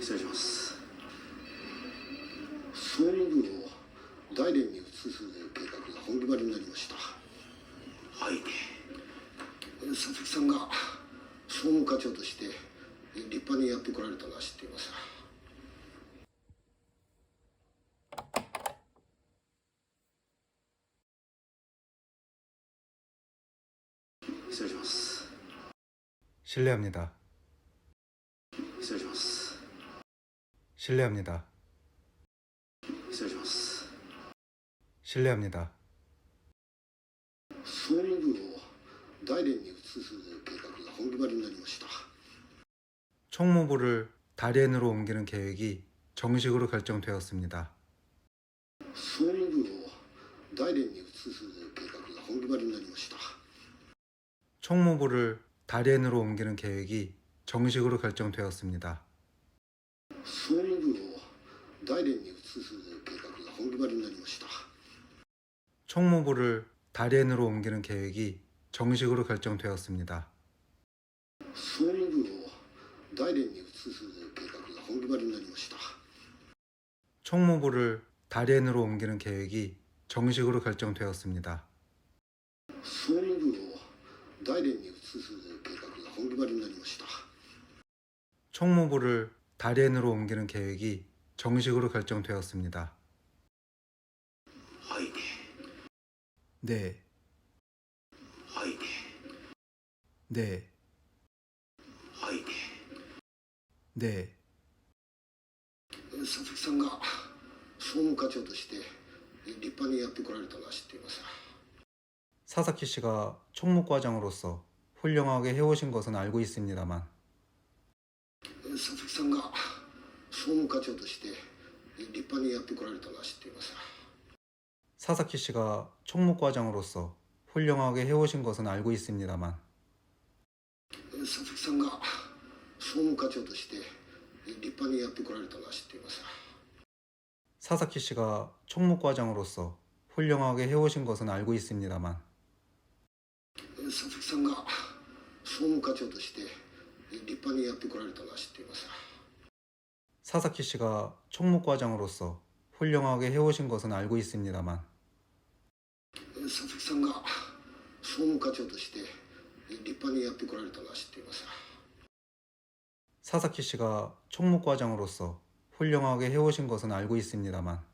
失礼します総務部を大連に移す計画が本決まりになりましたはい佐々木さんが総務課長として立派にやってこられたのは知っています失礼します 실례합니다.失礼します 실례합니다. 실례합니다. 총무부를 다리엔으로 옮기는 계획이 정식으로 결정되었습니다. 총무부를 다리엔으로 옮기는 계획이 정식으로 결정되었습니다. 総務部を大連に移す計画が本決まりになりました 총무부를 다리엔으로 옮기는 계획이 정식으로 결정되었습니다. 総務部を大連に移す計画が本決まりになりました 총무부를 다리엔으로 옮기는 계획이 정식으로 결정되었습니다. 総務部を大連に移す計画が本決まりになりました 총무부를 다리엔으로 옮기는 계획이 정식으로 결정되었습니다. はい 네, はい 네, はい 네. 佐々木さんが総務課長として立派にやってこられたのは知っています 사사키 씨가 총무과장으로서 훌륭하게 해오신 것은 알고 있습니다만 佐々木さんが総務課長として立派にやってこられたのは知っています 사사키 씨가 총무과장으로서 훌륭하게 해오신 것은 알고 있습니다만 佐々木さんが総務課長として立派にやってこられたのは知っています 사사키 씨가 총무과장으로서 훌륭하게 해오신 것은 알고 있습니다만 佐々木さんが総務課長として立 派にやってこられたのは知っています 사사키 씨가 총무과장으로서 훌륭하게 해오신 것은 알고 있습니다만 佐々木さんが総務課長として立派にやってこられたのは知っています 사사키 씨가 총무과장으로서 훌륭하게 해오신 것은 알고 있습니다만